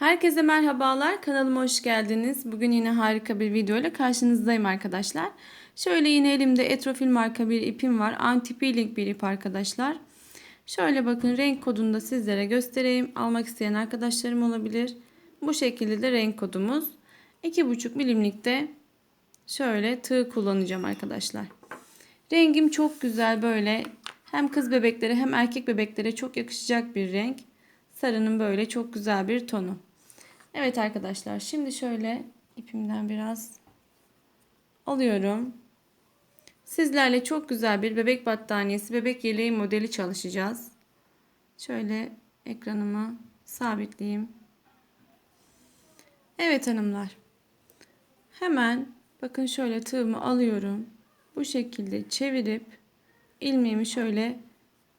Herkese merhabalar. Kanalıma hoş geldiniz. Bugün yine harika bir video ile karşınızdayım arkadaşlar. Şöyle yine elimde Etrofil marka bir ipim var. Anti peeling bir ip arkadaşlar. Şöyle bakın renk kodunu da sizlere göstereyim. Almak isteyen arkadaşlarım olabilir. Bu şekilde de renk kodumuz. 2,5 milimlikte şöyle tığ kullanacağım arkadaşlar. Rengim çok güzel böyle hem kız bebeklere hem erkek bebeklere çok yakışacak bir renk. Sarının böyle çok güzel bir tonu. Evet arkadaşlar şimdi şöyle ipimden biraz alıyorum. Sizlerle çok güzel bir bebek battaniyesi, bebek yeleği modeli çalışacağız. Şöyle ekranımı sabitleyeyim. Evet hanımlar. Hemen bakın şöyle tığımı alıyorum. Bu şekilde çevirip ilmeğimi şöyle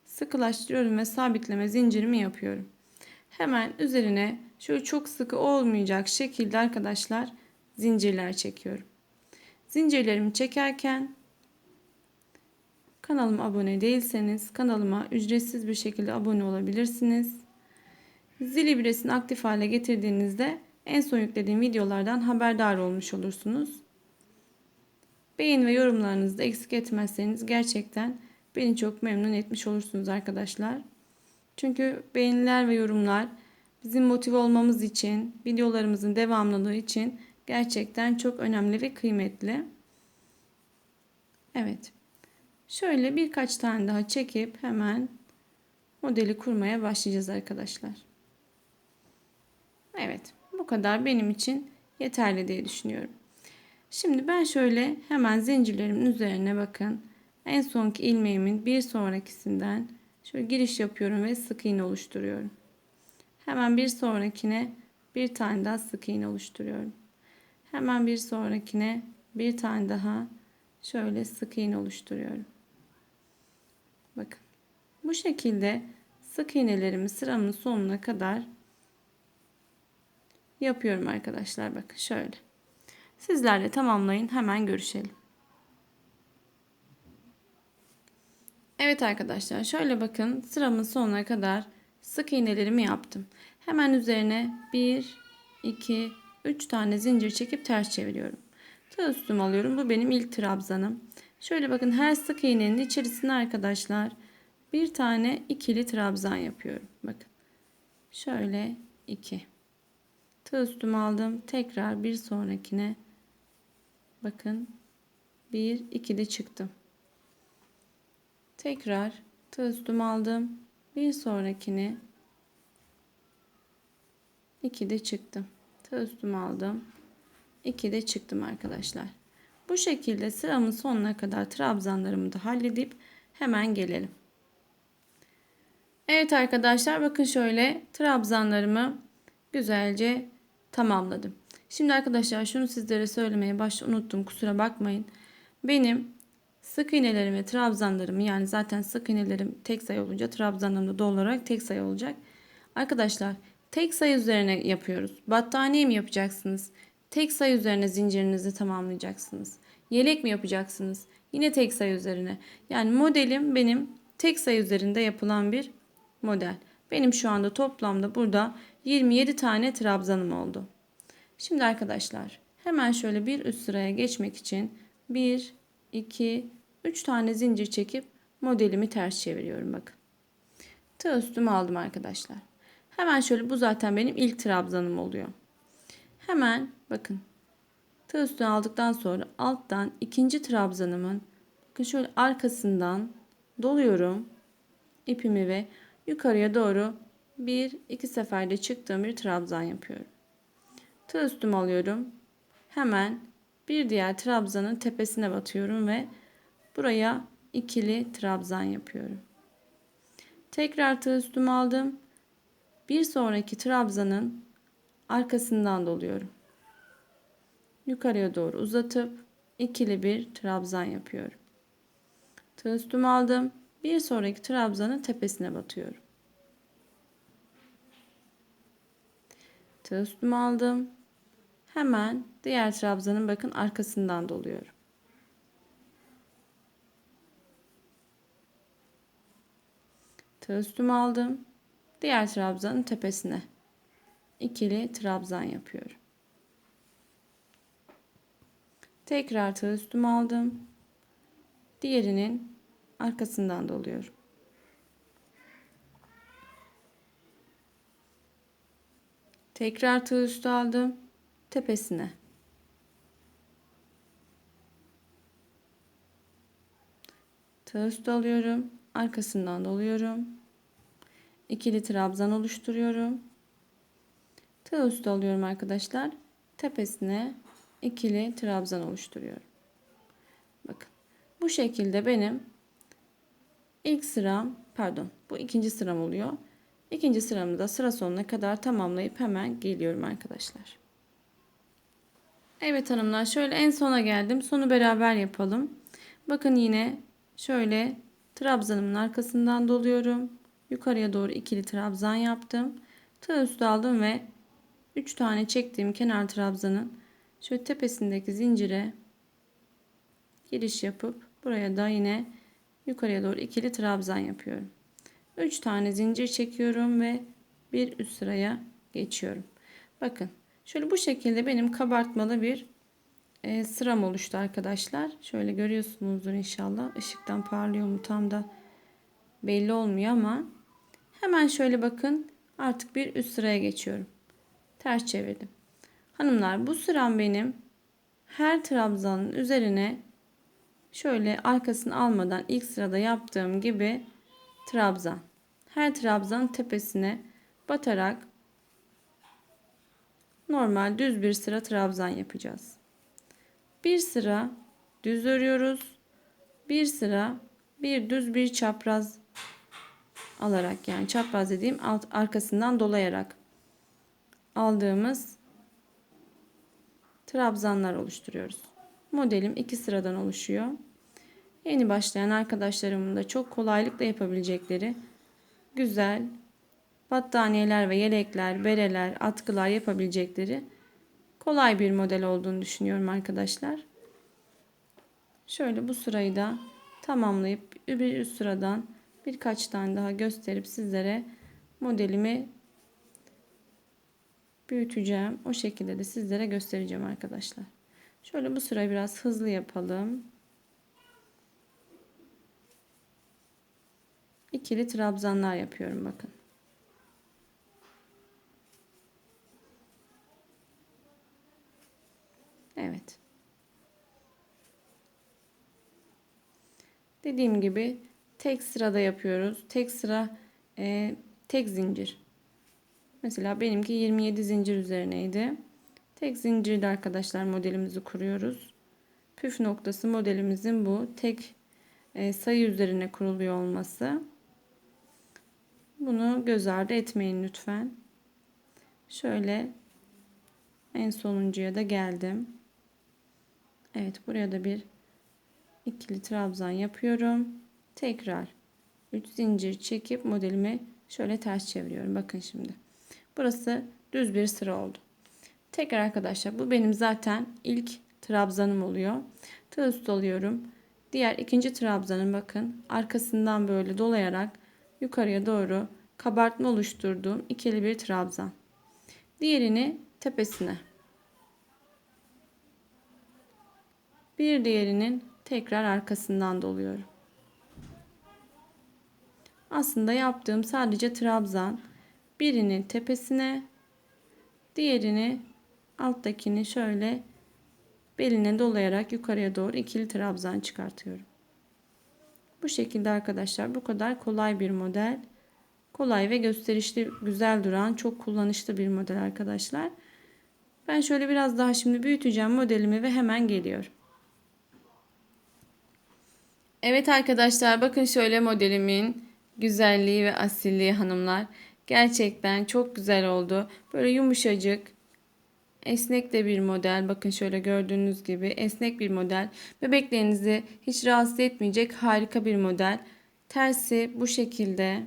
sıkılaştırıyorum ve sabitleme zincirimi yapıyorum. Hemen üzerine şöyle çok sıkı olmayacak şekilde arkadaşlar zincirler çekiyorum. Zincirlerimi çekerken kanalıma abone değilseniz kanalıma ücretsiz bir şekilde abone olabilirsiniz. Zil ibresini aktif hale getirdiğinizde en son yüklediğim videolardan haberdar olmuş olursunuz. Beğen ve yorumlarınızı da eksik etmezseniz gerçekten beni çok memnun etmiş olursunuz arkadaşlar. Çünkü beğeniler ve yorumlar bizim motive olmamız için, videolarımızın devamlılığı için gerçekten çok önemli ve kıymetli. Evet. Şöyle birkaç tane daha çekip hemen modeli kurmaya başlayacağız arkadaşlar. Evet. Bu kadar benim için yeterli diye düşünüyorum. Şimdi ben şöyle hemen zincirlerimin üzerine bakın. En sonki ilmeğimin bir sonrakisinden şöyle giriş yapıyorum ve sık iğne oluşturuyorum. Hemen bir sonrakine bir tane daha sık iğne oluşturuyorum. Hemen bir sonrakine bir tane daha şöyle sık iğne oluşturuyorum. Bakın. Bu şekilde sık iğnelerimi sıramın sonuna kadar yapıyorum arkadaşlar. Bakın şöyle. Sizlerle tamamlayın. Hemen görüşelim. Evet arkadaşlar şöyle bakın sıramın sonuna kadar sık iğnelerimi yaptım. Hemen üzerine 1, 2, 3 tane zincir çekip ters çeviriyorum. Tığ üstüm alıyorum. Bu benim ilk trabzanım. Şöyle bakın her sık iğnenin içerisine arkadaşlar bir tane ikili trabzan yapıyorum. Bakın. Şöyle 2. Tığ üstümü aldım. Tekrar bir sonrakine bakın 1 2 de çıktım. Tekrar tığ üstümü aldım. Bir sonrakini 2 de çıktım. Tığ üstümü aldım. 2 de çıktım arkadaşlar. Bu şekilde sıramın sonuna kadar trabzanlarımı da halledip hemen gelelim. Evet arkadaşlar bakın şöyle trabzanlarımı güzelce tamamladım. Şimdi arkadaşlar şunu sizlere söylemeye başta unuttum kusura bakmayın. Benim sık iğnelerim ve trabzanlarımı yani zaten sık iğnelerim tek sayı olunca trabzanlarım da doğal olarak tek sayı olacak. Arkadaşlar tek sayı üzerine yapıyoruz. Battaniye mi yapacaksınız? Tek sayı üzerine zincirinizi tamamlayacaksınız. Yelek mi yapacaksınız? Yine tek sayı üzerine. Yani modelim benim tek sayı üzerinde yapılan bir model. Benim şu anda toplamda burada 27 tane trabzanım oldu. Şimdi arkadaşlar hemen şöyle bir üst sıraya geçmek için 1, 2, 3 tane zincir çekip modelimi ters çeviriyorum bakın. Tığ üstüme aldım arkadaşlar. Hemen şöyle bu zaten benim ilk trabzanım oluyor. Hemen bakın tığ üstüne aldıktan sonra alttan ikinci trabzanımın bakın şöyle arkasından doluyorum ipimi ve yukarıya doğru bir iki seferde çıktığım bir trabzan yapıyorum. Tığ üstüme alıyorum. Hemen bir diğer trabzanın tepesine batıyorum ve buraya ikili trabzan yapıyorum. Tekrar tığ üstüme aldım. Bir sonraki trabzanın arkasından doluyorum. Yukarıya doğru uzatıp ikili bir trabzan yapıyorum. Tığ üstüme aldım. Bir sonraki trabzanın tepesine batıyorum. Tığ üstüme aldım. Hemen diğer trabzanın bakın arkasından doluyorum. Tığ üstüme aldım. Diğer trabzanın tepesine ikili trabzan yapıyorum. Tekrar tığ üstüme aldım. Diğerinin arkasından doluyorum. Tekrar tığ üstü aldım. Tepesine. Tığ üstü alıyorum. Arkasından doluyorum. İkili trabzan oluşturuyorum. Tığ üstü alıyorum arkadaşlar. Tepesine ikili trabzan oluşturuyorum. Bakın. Bu şekilde benim ilk sıram pardon bu ikinci sıram oluyor. İkinci sıramı da sıra sonuna kadar tamamlayıp hemen geliyorum arkadaşlar. Evet hanımlar şöyle en sona geldim. Sonu beraber yapalım. Bakın yine şöyle trabzanımın arkasından doluyorum. Yukarıya doğru ikili trabzan yaptım. Tığ üstü aldım ve 3 tane çektiğim kenar trabzanın şöyle tepesindeki zincire giriş yapıp buraya da yine yukarıya doğru ikili trabzan yapıyorum. 3 tane zincir çekiyorum ve bir üst sıraya geçiyorum. Bakın şöyle bu şekilde benim kabartmalı bir e, sıram oluştu arkadaşlar. Şöyle görüyorsunuzdur inşallah. Işıktan parlıyor mu tam da belli olmuyor ama hemen şöyle bakın artık bir üst sıraya geçiyorum. Ters çevirdim. Hanımlar bu sıram benim her trabzanın üzerine şöyle arkasını almadan ilk sırada yaptığım gibi trabzan. Her trabzan tepesine batarak normal düz bir sıra trabzan yapacağız. Bir sıra düz örüyoruz. Bir sıra bir düz bir çapraz alarak yani çapraz dediğim alt arkasından dolayarak aldığımız trabzanlar oluşturuyoruz. Modelim iki sıradan oluşuyor. Yeni başlayan arkadaşlarımın da çok kolaylıkla yapabilecekleri güzel battaniyeler ve yelekler, bereler, atkılar yapabilecekleri kolay bir model olduğunu düşünüyorum arkadaşlar. Şöyle bu sırayı da tamamlayıp bir üst sıradan birkaç tane daha gösterip sizlere modelimi büyüteceğim. O şekilde de sizlere göstereceğim arkadaşlar. Şöyle bu sırayı biraz hızlı yapalım. İkili trabzanlar yapıyorum bakın. Evet. Dediğim gibi tek sırada yapıyoruz. Tek sıra e, tek zincir. Mesela benimki 27 zincir üzerineydi. Tek zincirde arkadaşlar modelimizi kuruyoruz. Püf noktası modelimizin bu. Tek e, sayı üzerine kuruluyor olması. Bunu göz ardı etmeyin lütfen. Şöyle en sonuncuya da geldim. Evet buraya da bir ikili trabzan yapıyorum. Tekrar 3 zincir çekip modelimi şöyle ters çeviriyorum. Bakın şimdi. Burası düz bir sıra oldu. Tekrar arkadaşlar bu benim zaten ilk trabzanım oluyor. Tığ üstü alıyorum. Diğer ikinci trabzanın bakın arkasından böyle dolayarak yukarıya doğru kabartma oluşturduğum ikili bir trabzan. Diğerini tepesine. Bir diğerinin tekrar arkasından doluyorum. Aslında yaptığım sadece trabzan. Birinin tepesine, diğerini alttakini şöyle beline dolayarak yukarıya doğru ikili trabzan çıkartıyorum. Bu şekilde arkadaşlar bu kadar kolay bir model. Kolay ve gösterişli güzel duran çok kullanışlı bir model arkadaşlar. Ben şöyle biraz daha şimdi büyüteceğim modelimi ve hemen geliyorum. Evet arkadaşlar bakın şöyle modelimin güzelliği ve asilliği hanımlar. Gerçekten çok güzel oldu. Böyle yumuşacık, esnek de bir model. Bakın şöyle gördüğünüz gibi esnek bir model. Bebeklerinizi hiç rahatsız etmeyecek harika bir model. Tersi bu şekilde.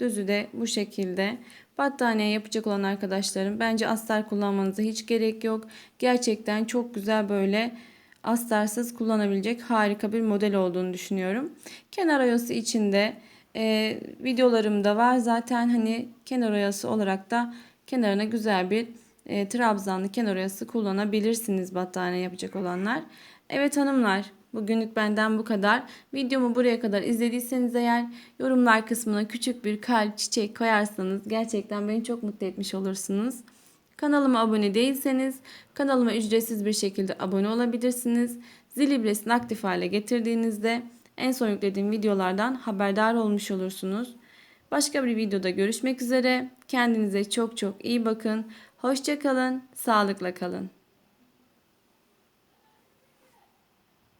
Düzü de bu şekilde. Battaniye yapacak olan arkadaşlarım bence astar kullanmanıza hiç gerek yok. Gerçekten çok güzel böyle astarsız kullanabilecek harika bir model olduğunu düşünüyorum. Kenar ayası içinde e, videolarımda var zaten hani kenar oyası olarak da kenarına güzel bir e, trabzanlı kenar oyası kullanabilirsiniz battaniye yapacak olanlar. Evet hanımlar bugünlük benden bu kadar. Videomu buraya kadar izlediyseniz eğer yorumlar kısmına küçük bir kalp çiçek koyarsanız gerçekten beni çok mutlu etmiş olursunuz. Kanalıma abone değilseniz kanalıma ücretsiz bir şekilde abone olabilirsiniz. Zil ibresini aktif hale getirdiğinizde en son yüklediğim videolardan haberdar olmuş olursunuz. Başka bir videoda görüşmek üzere. Kendinize çok çok iyi bakın. Hoşça kalın, sağlıkla kalın.